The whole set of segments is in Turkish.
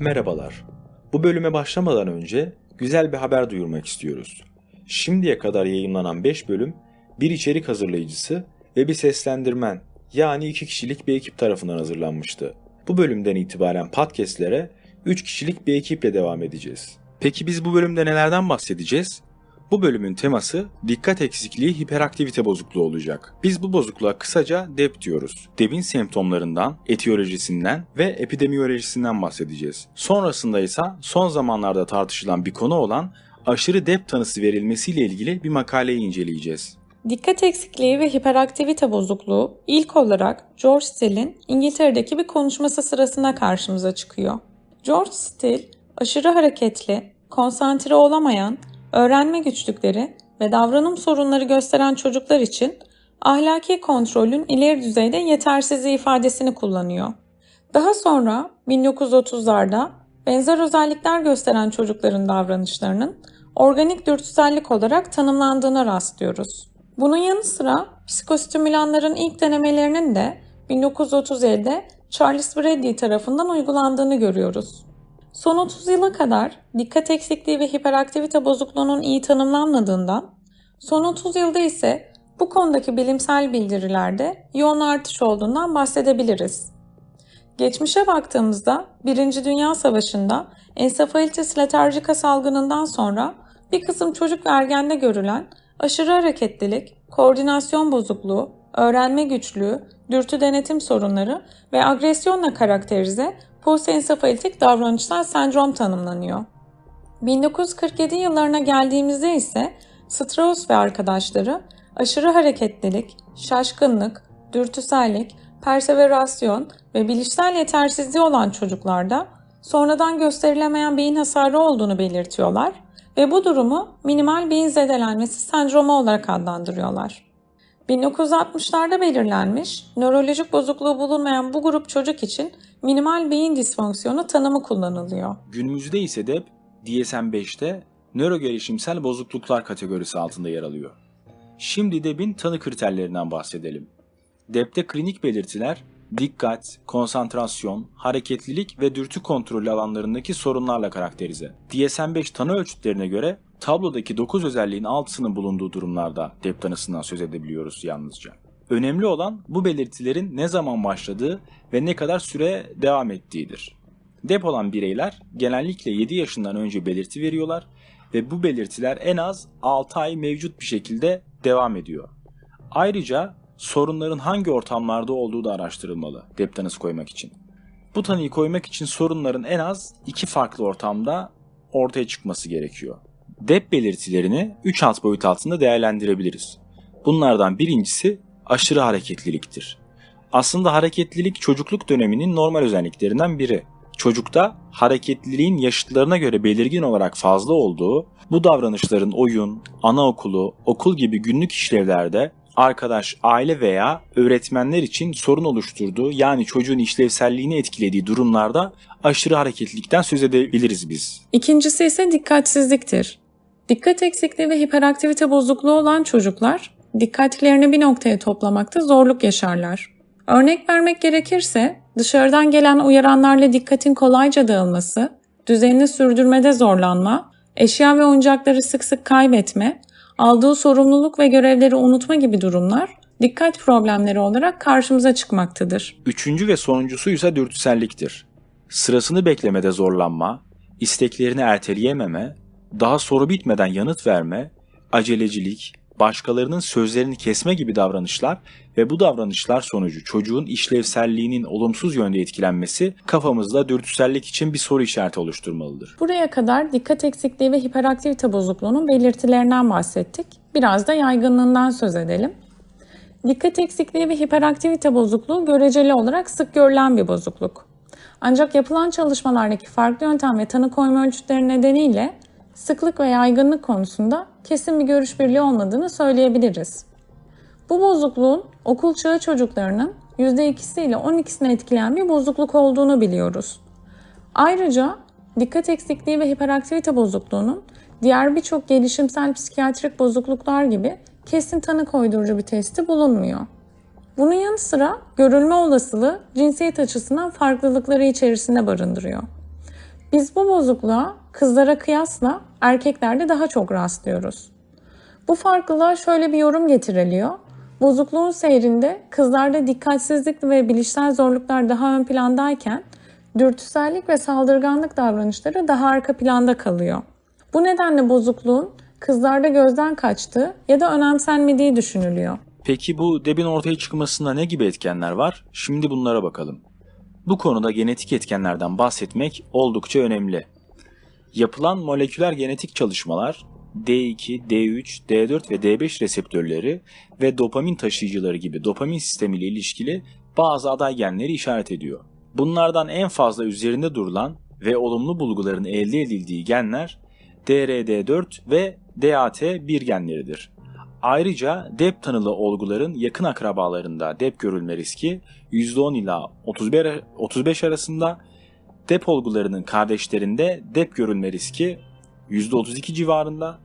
Merhabalar. Bu bölüme başlamadan önce güzel bir haber duyurmak istiyoruz. Şimdiye kadar yayınlanan 5 bölüm bir içerik hazırlayıcısı ve bir seslendirmen yani 2 kişilik bir ekip tarafından hazırlanmıştı. Bu bölümden itibaren podcastlere 3 kişilik bir ekiple devam edeceğiz. Peki biz bu bölümde nelerden bahsedeceğiz? Bu bölümün teması dikkat eksikliği hiperaktivite bozukluğu olacak. Biz bu bozukluğa kısaca DEP diyoruz. DEP'in semptomlarından, etiyolojisinden ve epidemiyolojisinden bahsedeceğiz. Sonrasında ise son zamanlarda tartışılan bir konu olan aşırı DEP tanısı verilmesiyle ilgili bir makaleyi inceleyeceğiz. Dikkat eksikliği ve hiperaktivite bozukluğu ilk olarak George Still'in İngiltere'deki bir konuşması sırasında karşımıza çıkıyor. George Still, aşırı hareketli, konsantre olamayan, öğrenme güçlükleri ve davranım sorunları gösteren çocuklar için ahlaki kontrolün ileri düzeyde yetersizliği ifadesini kullanıyor. Daha sonra 1930'larda benzer özellikler gösteren çocukların davranışlarının organik dürtüsellik olarak tanımlandığına rastlıyoruz. Bunun yanı sıra psikostimülanların ilk denemelerinin de 1937'de Charles Brady tarafından uygulandığını görüyoruz. Son 30 yıla kadar dikkat eksikliği ve hiperaktivite bozukluğunun iyi tanımlanmadığından, son 30 yılda ise bu konudaki bilimsel bildirilerde yoğun artış olduğundan bahsedebiliriz. Geçmişe baktığımızda 1. Dünya Savaşı'nda ensefalitis letarjika salgınından sonra bir kısım çocuk ve ergende görülen aşırı hareketlilik, koordinasyon bozukluğu, öğrenme güçlüğü, dürtü denetim sorunları ve agresyonla karakterize postensefalitik davranışsal sendrom tanımlanıyor. 1947 yıllarına geldiğimizde ise Strauss ve arkadaşları aşırı hareketlilik, şaşkınlık, dürtüsellik, perseverasyon ve bilişsel yetersizliği olan çocuklarda sonradan gösterilemeyen beyin hasarı olduğunu belirtiyorlar ve bu durumu minimal beyin zedelenmesi sendromu olarak adlandırıyorlar. 1960'larda belirlenmiş, nörolojik bozukluğu bulunmayan bu grup çocuk için minimal beyin disfonksiyonu tanımı kullanılıyor. Günümüzde ise DEP DSM-5'te nöro gelişimsel bozukluklar kategorisi altında yer alıyor. Şimdi DEP'in tanı kriterlerinden bahsedelim. DEP'te klinik belirtiler dikkat, konsantrasyon, hareketlilik ve dürtü kontrolü alanlarındaki sorunlarla karakterize. DSM-5 tanı ölçütlerine göre tablodaki 9 özelliğin 6'sının bulunduğu durumlarda DEP tanısından söz edebiliyoruz yalnızca. Önemli olan bu belirtilerin ne zaman başladığı ve ne kadar süre devam ettiğidir. DEP olan bireyler genellikle 7 yaşından önce belirti veriyorlar ve bu belirtiler en az 6 ay mevcut bir şekilde devam ediyor. Ayrıca sorunların hangi ortamlarda olduğu da araştırılmalı DEP tanısı koymak için. Bu tanıyı koymak için sorunların en az iki farklı ortamda ortaya çıkması gerekiyor. DEP belirtilerini 3 alt boyut altında değerlendirebiliriz. Bunlardan birincisi aşırı hareketliliktir. Aslında hareketlilik çocukluk döneminin normal özelliklerinden biri. Çocukta hareketliliğin yaşıtlarına göre belirgin olarak fazla olduğu, bu davranışların oyun, anaokulu, okul gibi günlük işlevlerde arkadaş, aile veya öğretmenler için sorun oluşturduğu yani çocuğun işlevselliğini etkilediği durumlarda aşırı hareketlilikten söz edebiliriz biz. İkincisi ise dikkatsizliktir. Dikkat eksikliği ve hiperaktivite bozukluğu olan çocuklar dikkatlerini bir noktaya toplamakta zorluk yaşarlar. Örnek vermek gerekirse dışarıdan gelen uyaranlarla dikkatin kolayca dağılması, düzenini sürdürmede zorlanma, eşya ve oyuncakları sık sık kaybetme, aldığı sorumluluk ve görevleri unutma gibi durumlar dikkat problemleri olarak karşımıza çıkmaktadır. Üçüncü ve sonuncusu ise dürtüselliktir. Sırasını beklemede zorlanma, isteklerini erteleyememe, daha soru bitmeden yanıt verme, acelecilik, başkalarının sözlerini kesme gibi davranışlar ve bu davranışlar sonucu çocuğun işlevselliğinin olumsuz yönde etkilenmesi kafamızda dürtüsellik için bir soru işareti oluşturmalıdır. Buraya kadar dikkat eksikliği ve hiperaktivite bozukluğunun belirtilerinden bahsettik. Biraz da yaygınlığından söz edelim. Dikkat eksikliği ve hiperaktivite bozukluğu göreceli olarak sık görülen bir bozukluk. Ancak yapılan çalışmalardaki farklı yöntem ve tanı koyma ölçütleri nedeniyle sıklık ve yaygınlık konusunda kesin bir görüş birliği olmadığını söyleyebiliriz. Bu bozukluğun okul çağı çocuklarının %2'si ile 12'sini etkileyen bir bozukluk olduğunu biliyoruz. Ayrıca dikkat eksikliği ve hiperaktivite bozukluğunun diğer birçok gelişimsel psikiyatrik bozukluklar gibi kesin tanı koydurucu bir testi bulunmuyor. Bunun yanı sıra görülme olasılığı cinsiyet açısından farklılıkları içerisinde barındırıyor. Biz bu bozukluğa kızlara kıyasla erkeklerde daha çok rastlıyoruz. Bu farklılığa şöyle bir yorum getiriliyor. Bozukluğun seyrinde kızlarda dikkatsizlik ve bilişsel zorluklar daha ön plandayken dürtüsellik ve saldırganlık davranışları daha arka planda kalıyor. Bu nedenle bozukluğun kızlarda gözden kaçtığı ya da önemsenmediği düşünülüyor. Peki bu DEB'in ortaya çıkmasında ne gibi etkenler var? Şimdi bunlara bakalım. Bu konuda genetik etkenlerden bahsetmek oldukça önemli. Yapılan moleküler genetik çalışmalar D2, D3, D4 ve D5 reseptörleri ve dopamin taşıyıcıları gibi dopamin sistemiyle ilişkili bazı aday genleri işaret ediyor. Bunlardan en fazla üzerinde durulan ve olumlu bulguların elde edildiği genler DRD4 ve DAT1 genleridir. Ayrıca DEP tanılı olguların yakın akrabalarında DEP görülme riski %10 ila 31 35 arasında, DEP olgularının kardeşlerinde DEP görülme riski %32 civarında,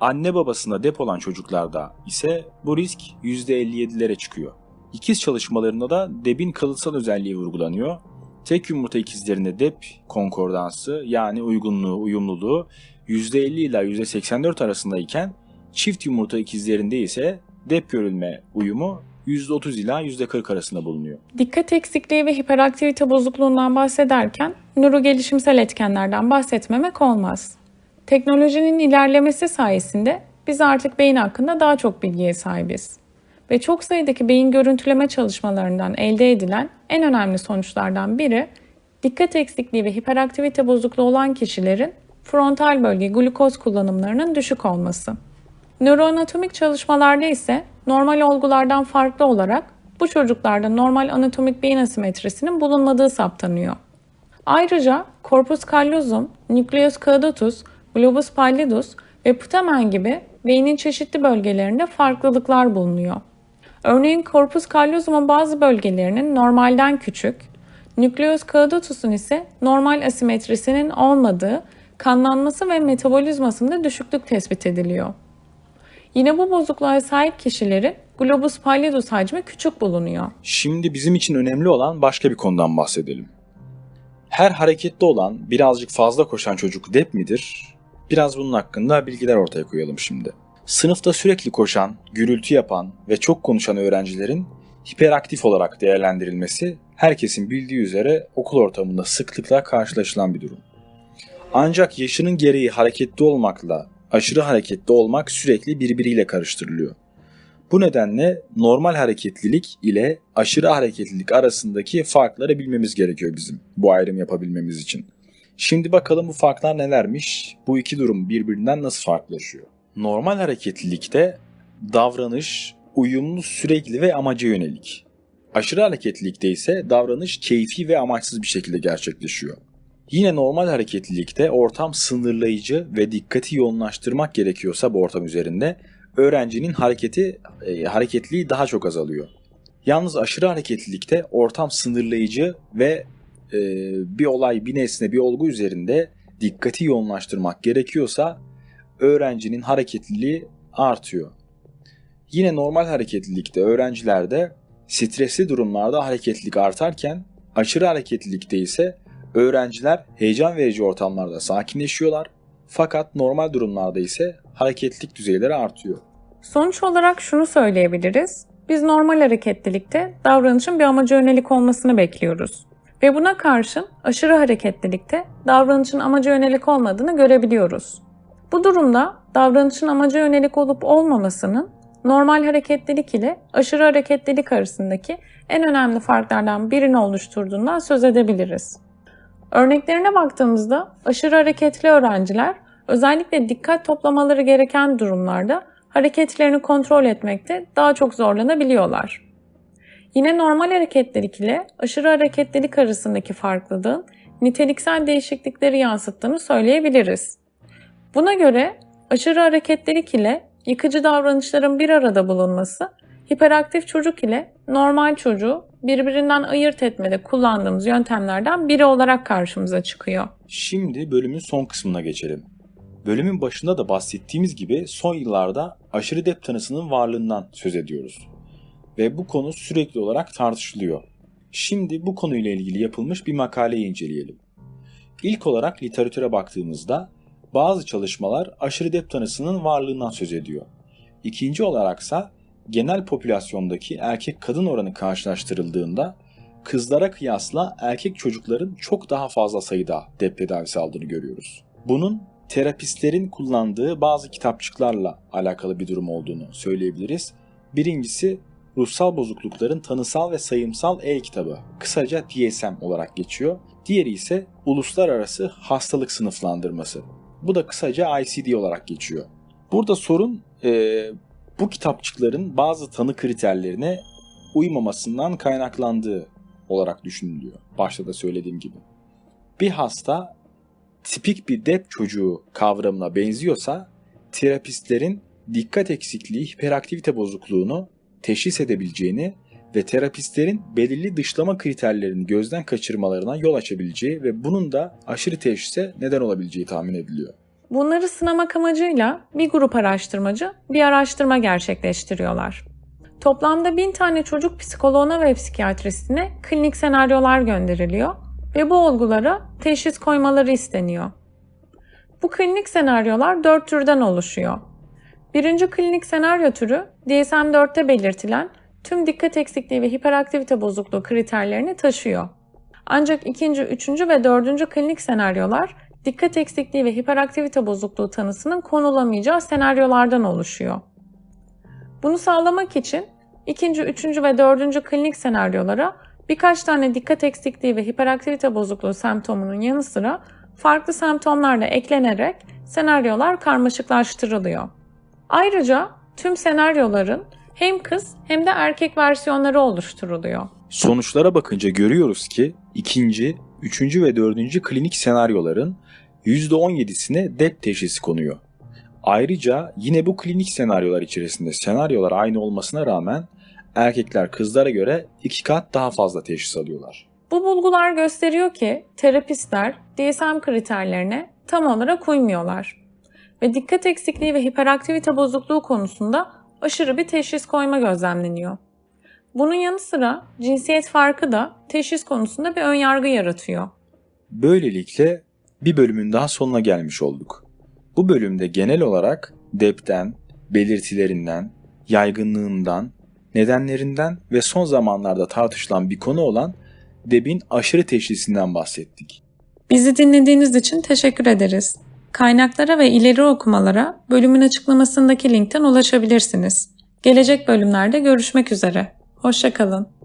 anne babasında DEP olan çocuklarda ise bu risk %57'lere çıkıyor. İkiz çalışmalarında da DEP'in kalıtsal özelliği vurgulanıyor. Tek yumurta ikizlerinde DEP konkordansı yani uygunluğu, uyumluluğu %50 ila %84 arasındayken çift yumurta ikizlerinde ise dep görülme uyumu %30 ila %40 arasında bulunuyor. Dikkat eksikliği ve hiperaktivite bozukluğundan bahsederken nörogelişimsel etkenlerden bahsetmemek olmaz. Teknolojinin ilerlemesi sayesinde biz artık beyin hakkında daha çok bilgiye sahibiz. Ve çok sayıdaki beyin görüntüleme çalışmalarından elde edilen en önemli sonuçlardan biri dikkat eksikliği ve hiperaktivite bozukluğu olan kişilerin frontal bölge glukoz kullanımlarının düşük olması. Nöroanatomik çalışmalarda ise normal olgulardan farklı olarak bu çocuklarda normal anatomik beyin asimetrisinin bulunmadığı saptanıyor. Ayrıca corpus callosum, nucleus caudatus, globus pallidus ve putamen gibi beynin çeşitli bölgelerinde farklılıklar bulunuyor. Örneğin corpus callosum'un bazı bölgelerinin normalden küçük, nucleus caudatus'un ise normal asimetrisinin olmadığı, kanlanması ve metabolizmasında düşüklük tespit ediliyor. Yine bu bozukluğa sahip kişilerin globus pallidus hacmi küçük bulunuyor. Şimdi bizim için önemli olan başka bir konudan bahsedelim. Her hareketli olan, birazcık fazla koşan çocuk dep midir? Biraz bunun hakkında bilgiler ortaya koyalım şimdi. Sınıfta sürekli koşan, gürültü yapan ve çok konuşan öğrencilerin hiperaktif olarak değerlendirilmesi herkesin bildiği üzere okul ortamında sıklıkla karşılaşılan bir durum. Ancak yaşının gereği hareketli olmakla aşırı hareketli olmak sürekli birbiriyle karıştırılıyor. Bu nedenle normal hareketlilik ile aşırı hareketlilik arasındaki farkları bilmemiz gerekiyor bizim bu ayrım yapabilmemiz için. Şimdi bakalım bu farklar nelermiş? Bu iki durum birbirinden nasıl farklılaşıyor? Normal hareketlilikte davranış uyumlu, sürekli ve amaca yönelik. Aşırı hareketlilikte ise davranış keyfi ve amaçsız bir şekilde gerçekleşiyor. Yine normal hareketlilikte ortam sınırlayıcı ve dikkati yoğunlaştırmak gerekiyorsa bu ortam üzerinde öğrencinin hareketi e, hareketliliği daha çok azalıyor. Yalnız aşırı hareketlilikte ortam sınırlayıcı ve e, bir olay, bir nesne, bir olgu üzerinde dikkati yoğunlaştırmak gerekiyorsa öğrencinin hareketliliği artıyor. Yine normal hareketlilikte öğrencilerde stresli durumlarda hareketlilik artarken aşırı hareketlilikte ise öğrenciler heyecan verici ortamlarda sakinleşiyorlar fakat normal durumlarda ise hareketlilik düzeyleri artıyor. Sonuç olarak şunu söyleyebiliriz. Biz normal hareketlilikte davranışın bir amaca yönelik olmasını bekliyoruz. Ve buna karşın aşırı hareketlilikte davranışın amaca yönelik olmadığını görebiliyoruz. Bu durumda davranışın amaca yönelik olup olmamasının normal hareketlilik ile aşırı hareketlilik arasındaki en önemli farklardan birini oluşturduğundan söz edebiliriz. Örneklerine baktığımızda aşırı hareketli öğrenciler özellikle dikkat toplamaları gereken durumlarda hareketlerini kontrol etmekte daha çok zorlanabiliyorlar. Yine normal hareketlilik ile aşırı hareketlilik arasındaki farklılığın niteliksel değişiklikleri yansıttığını söyleyebiliriz. Buna göre aşırı hareketlilik ile yıkıcı davranışların bir arada bulunması hiperaktif çocuk ile normal çocuğu birbirinden ayırt etmede kullandığımız yöntemlerden biri olarak karşımıza çıkıyor. Şimdi bölümün son kısmına geçelim. Bölümün başında da bahsettiğimiz gibi son yıllarda aşırı dep tanısının varlığından söz ediyoruz. Ve bu konu sürekli olarak tartışılıyor. Şimdi bu konuyla ilgili yapılmış bir makaleyi inceleyelim. İlk olarak literatüre baktığımızda bazı çalışmalar aşırı dep tanısının varlığından söz ediyor. İkinci olaraksa genel popülasyondaki erkek kadın oranı karşılaştırıldığında kızlara kıyasla erkek çocukların çok daha fazla sayıda dep tedavisi aldığını görüyoruz. Bunun terapistlerin kullandığı bazı kitapçıklarla alakalı bir durum olduğunu söyleyebiliriz. Birincisi ruhsal bozuklukların tanısal ve sayımsal e-kitabı, kısaca DSM olarak geçiyor. Diğeri ise uluslararası hastalık sınıflandırması. Bu da kısaca ICD olarak geçiyor. Burada sorun e, bu kitapçıkların bazı tanı kriterlerine uymamasından kaynaklandığı olarak düşünülüyor. Başta da söylediğim gibi. Bir hasta tipik bir dep çocuğu kavramına benziyorsa terapistlerin dikkat eksikliği hiperaktivite bozukluğunu teşhis edebileceğini ve terapistlerin belirli dışlama kriterlerini gözden kaçırmalarına yol açabileceği ve bunun da aşırı teşhise neden olabileceği tahmin ediliyor. Bunları sınamak amacıyla bir grup araştırmacı bir araştırma gerçekleştiriyorlar. Toplamda bin tane çocuk psikoloğuna ve psikiyatristine klinik senaryolar gönderiliyor ve bu olgulara teşhis koymaları isteniyor. Bu klinik senaryolar dört türden oluşuyor. Birinci klinik senaryo türü DSM-4'te belirtilen tüm dikkat eksikliği ve hiperaktivite bozukluğu kriterlerini taşıyor. Ancak ikinci, üçüncü ve dördüncü klinik senaryolar dikkat eksikliği ve hiperaktivite bozukluğu tanısının konulamayacağı senaryolardan oluşuyor. Bunu sağlamak için ikinci, üçüncü ve dördüncü klinik senaryolara birkaç tane dikkat eksikliği ve hiperaktivite bozukluğu semptomunun yanı sıra farklı semptomlar da eklenerek senaryolar karmaşıklaştırılıyor. Ayrıca tüm senaryoların hem kız hem de erkek versiyonları oluşturuluyor. Sonuçlara bakınca görüyoruz ki ikinci, üçüncü ve dördüncü klinik senaryoların %17'sine dep teşhisi konuyor. Ayrıca yine bu klinik senaryolar içerisinde senaryolar aynı olmasına rağmen erkekler kızlara göre iki kat daha fazla teşhis alıyorlar. Bu bulgular gösteriyor ki terapistler DSM kriterlerine tam olarak uymuyorlar ve dikkat eksikliği ve hiperaktivite bozukluğu konusunda aşırı bir teşhis koyma gözlemleniyor. Bunun yanı sıra cinsiyet farkı da teşhis konusunda bir önyargı yaratıyor. Böylelikle bir bölümün daha sonuna gelmiş olduk. Bu bölümde genel olarak DEP'ten, belirtilerinden, yaygınlığından, nedenlerinden ve son zamanlarda tartışılan bir konu olan DEP'in aşırı teşhisinden bahsettik. Bizi dinlediğiniz için teşekkür ederiz. Kaynaklara ve ileri okumalara bölümün açıklamasındaki linkten ulaşabilirsiniz. Gelecek bölümlerde görüşmek üzere. Hoşçakalın.